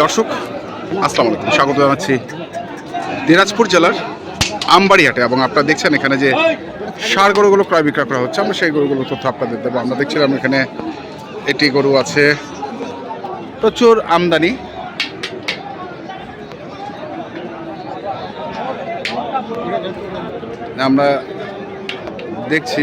দর্শক, আসসালামু আলাইকুম। স্বাগত জানাচ্ছি দিনাজপুর জেলার আমবাড়িহাটে এবং আপনারা দেখছেন এখানে যে সার গরুগুলো ক্রয় বিক্রয় করা হচ্ছে, আমরা সেই গরুগুলো তথ্য আপনাদের দেবো। আমরা দেখছিলাম এখানে একটি গরু আছে, প্রচুর আমদানি। আমরা দেখছি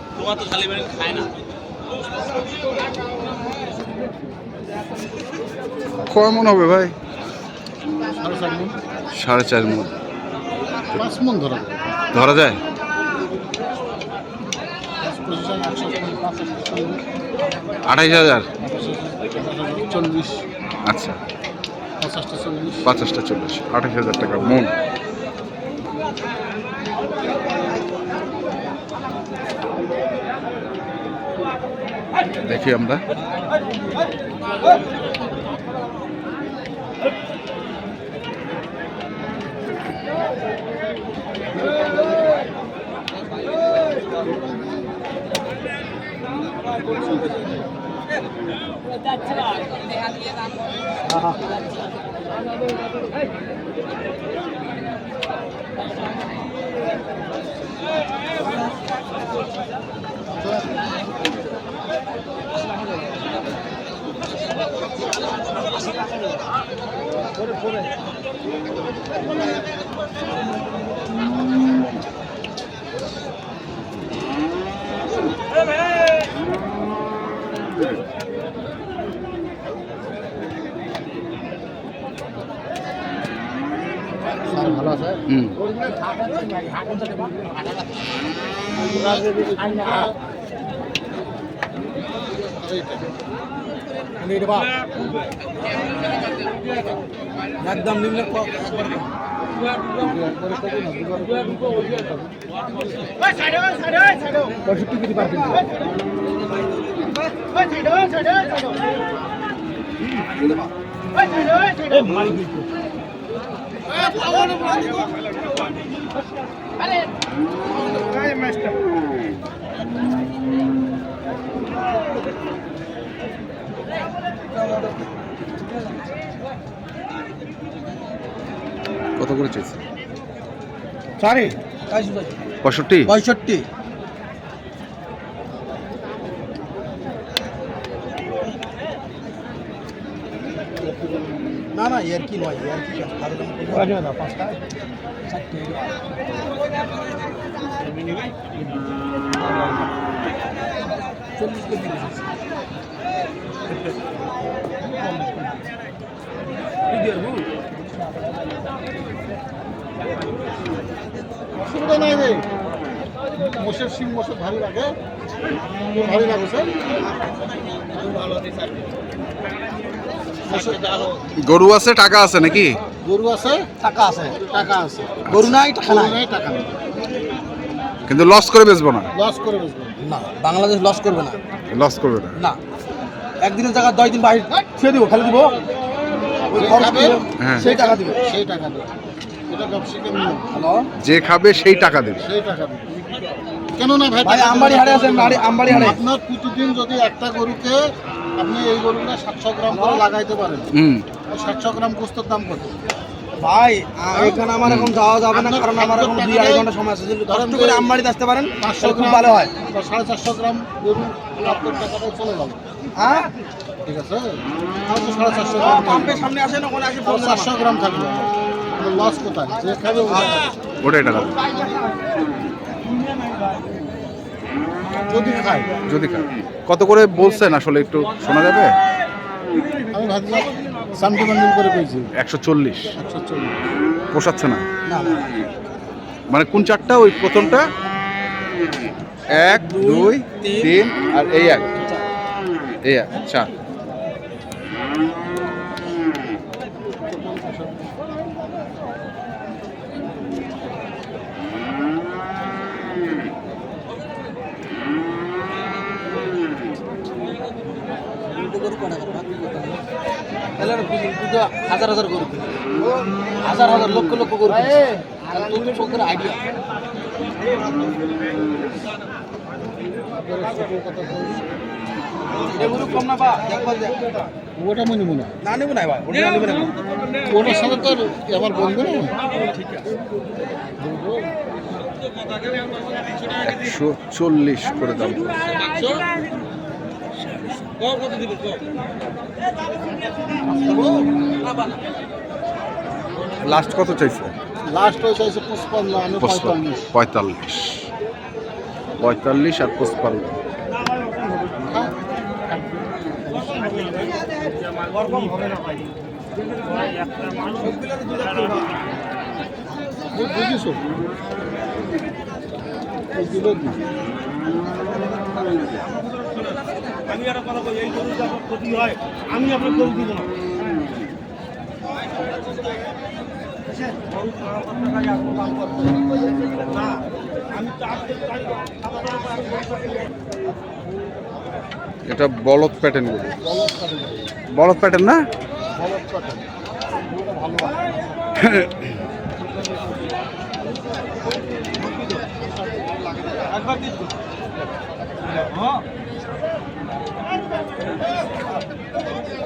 কয় মন হবে ভাই? সাড়ে চার মন। মন। পাঁচ মন ধরা ধরা যায়? আঠাইশ হাজার? চল্লিশ। আচ্ছা। পঞ্চাশটা চল্লিশ। আঠাশ হাজার টাকা মন। দেখি আমরা স্যার ভালো আছে হুম একদম নিম্ন পঁয়ষট্টি কেজি পার কেজি কত করে চেয়েছে সাড়ে পঁয়ষট্টি? পঁয়ষট্টি। না না ইয়ার কি নয় ইয়ার কি না পাঁচটা। চল্লিশ কেজি অসুবিধা নাই রে। মোষের সিং মোষের ভারী লাগে। ভারী লাগে স্যার। মোষের- গরু আছে টাকা আছে নাকি? গরু আছে টাকা আছে টাকা আছে। গরু নাই টাকা নাই। টাকা নাই। কিন্তু লস করে বেচবো না? লস করে বসবো না। বাংলাদেশ লস করবে না। লস করবে না? না। একদিনের জায়গা দশ দিন বাইরে ছুঁয়ে দিব ফেলে দিব। হ্যাঁ। সেই টাকা দিবে। সেই টাকা দেবে। যে খাবে সেই টাকা দেবে। সেই টাকা দেবে। কেন না ভাই? আমবাড়ি হাড়ে আছেন আমবাড়ি হাড়ে আপনার প্রতিদিন যদি একটা গরুকে আপনি এই গরুটা সাতশো গ্রাম করে লাগাইতে পারেন। হুম। সাতশো গ্রাম গোস্তের দাম কত? ভাই এখানে আমার এখন যাওয়া যাবে না কারণ আমার এখন দুই আড়াই ঘণ্টা সময় আছে যদি করে আমবাড়িতে আসতে পারেন পাঁচশো খুব ভালো হয়। সাড়ে চারশো গ্রাম গরু আপনার টাকাটা চলে যাবে। হ্যাঁ? ঠিক আছে? সাড়ে চারশো গ্রাম পাম্পের সামনে আসেন ওখানে আসে চারশো গ্রাম থাকবে। লস কোথায়? যে খাবে ওটাই টাকা। যদি খায়। যদি খায়। কত করে বলছেন? আসলে একটু শোনা যাবে? আমি ভাবছিলাম সামটি বান্ডিল করে পেয়েছি একশো চল্লিশ। পোষাচ্ছে না। মানে কোন চারটা? ওই প্রথমটা? এক দুই তিন আর এই এক? এই এক চার। পুজো হাজার হাজার গরু। হাজার হাজার লক্ষ লক্ষ গরু তুমি চোখের আইডিয়া। ওটা মনে মনে না নেব না ওটার সাথে তো একশো চল্লিশ করে দাম লাস্ট কত চাইছে? লাস্ট হয়েছে এসে পুষ্পান্ন আমি পঁয়তাল্লিশ। পঁয়তাল্লিশ। পঁয়তাল্লিশ আর পঁচপান্ন। বুঝিস আমি একটা কথা বলি এই গরু যে ক্ষতি হয় আমি আপনার গরু দিব না গরু খাওয়ার কথা নাই, এত দাম করব না। না, আমি তো আজকে চাই না। এটা বলদ প্যাটার্নগুলো বলদ প্যাটার্ন না?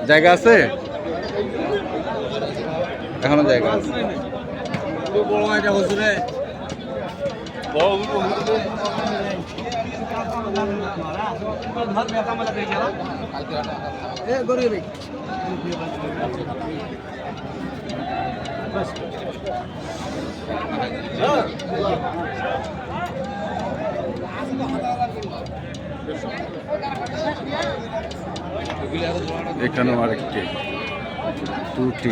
জায়গা আছে? এখনও জায়গা আছে। বড় এটা হচ্ছে রে এ গরিব এখানেও আরেকটি। দুটি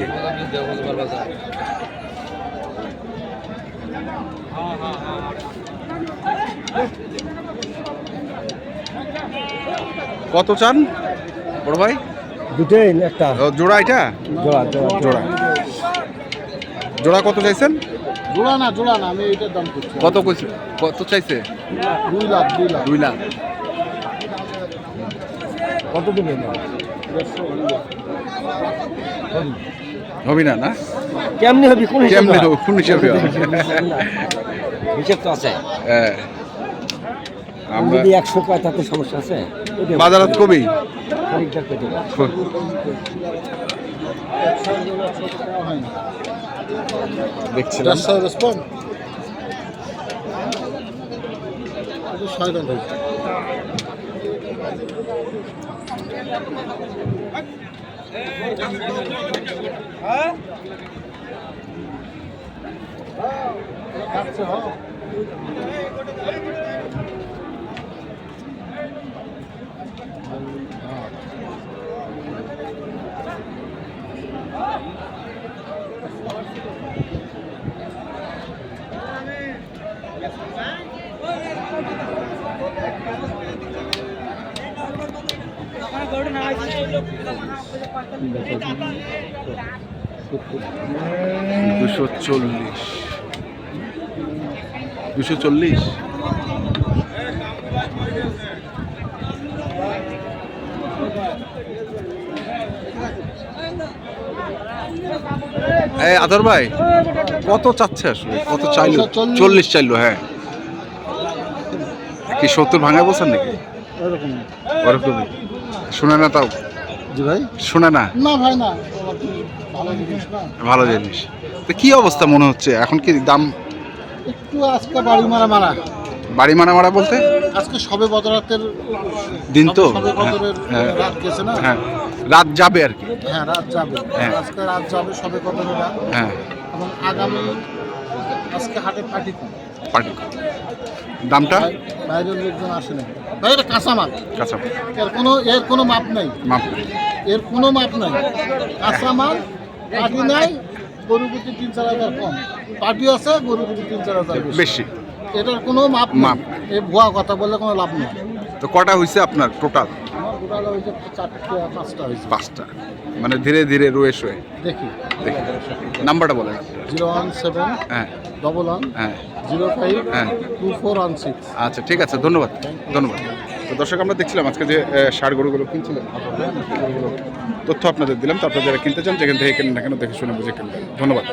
কত চান বড় ভাই? দুটোই একটা। জোড়া এটা? জোড়া জোড়া জোড়া। কত চাইছেন? জোড়া না জোড়া না আমি এটার দাম করছি। কত কইছে? কত চাইছে? দুই লাখ দুই লাখ। দুই লাখ। কত দিবে না হবি না না? কেমনি হবে? কোন কেমনে হবে? কোন হিসাবে হবে? হিসেব তো আছে। হ্যাঁ। আমরা যদি একশো পায় তাতে সমস্যা আছে? বাজারাত কবি? দেখছিলাম। রেসপন্স ছয় দাম হয়েছে দুশো চল্লিশ। দুশো চল্লিশ? এই আদর ভাই কত চাচ্ছে আসলে? কত চাইলো? চল্লিশ। চাইলো হ্যাঁ। কি সত্তর ভাঙা বলছেন নাকি? ওরকমই। শুনে না তাও? জি ভাই। শুনে না? না ভাই না। ভালো জিনিস না। ভালো জিনিস। তো কি অবস্থা মনে হচ্ছে? এখন কি দাম? একটু আজকে বাড়ি মারা মারা। বাড়ি মারা মারা বলতে? আজকে সবে বদরাতের দিন তো। হ্যাঁ, রাত গেছে না? হ্যাঁ। রাত যাবে আর কি। হ্যাঁ রাত যাবে। হ্যাঁ। আজকে রাত যাবে সবে বদরের রাত। হ্যাঁ। এবং আগামী আজকে হাটে পার্টি পার্টি দামটা? বাই- বাইরের লোকজন আসে না বাইরে কাঁচামাল। কাঁচা এর কোনো এর কোনো মাপ নাই। মাপ এর কোনো মাপ নাই। কাঁচামাল পাটি নাই গরু প্রতি তিন চার হাজার কম। পাটি আছে গরু প্রতি তিন চার হাজার বেশি। এটার কোনো মাপ মাপ। এ ভুয়া কথা বললে কোনো লাভ নেই। তো কটা হয়েছে আপনার টোটাল চারটে পাঁচটা হয়েছে। পাঁচটা। মানে ধীরে ধীরে রয়ে শোয়ে। দেখি। দেখি। নাম্বারটা বলেন। জিরো ওয়ান সেভেন হ্যাঁ। ডবল ওয়ান হ্যাঁ। জিরো ফাইভ হ্যাঁ। Two four one six. আচ্ছা ঠিক আছে। ধন্যবাদ। ধন্যবাদ। তো দর্শক আমরা দেখছিলাম আজকে যে ষাঁড় গরুগুলো কিনছিলেন তথ্য আপনাদের দিলাম। তো আপনারা যারা কিনতে চান যেখান থেকে কেনেন না কেন দেখে শুনে বুঝে কিনবেন। ধন্যবাদ।